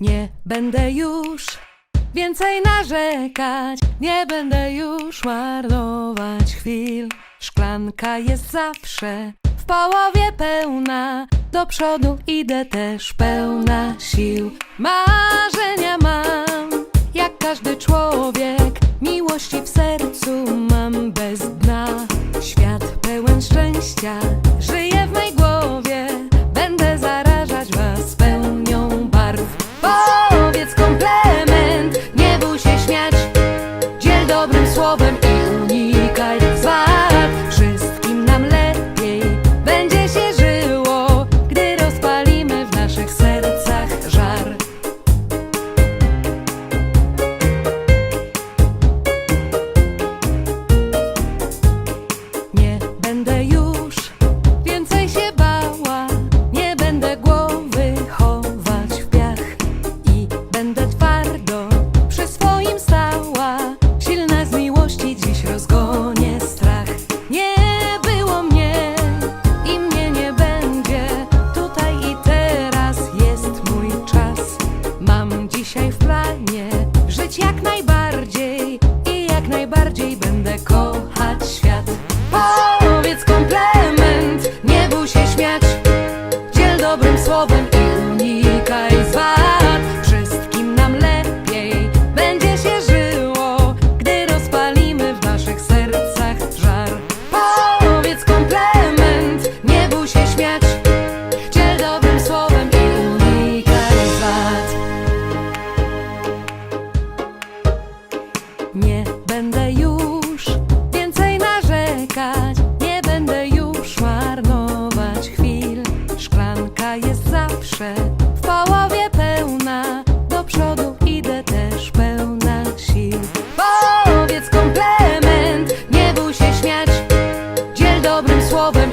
Nie będę już więcej narzekać, nie będę już marnować chwil. Szklanka jest zawsze w połowie pełna, do przodu idę też pełna sił. Marzenia mam, jak każdy człowiek, miłości w sercu mam najbardziej będę kochał. zawsze w połowie pełna, do przodu idę też pełna sił. Powiedz komplement, nie bój się śmiać, dziel dobrym słowem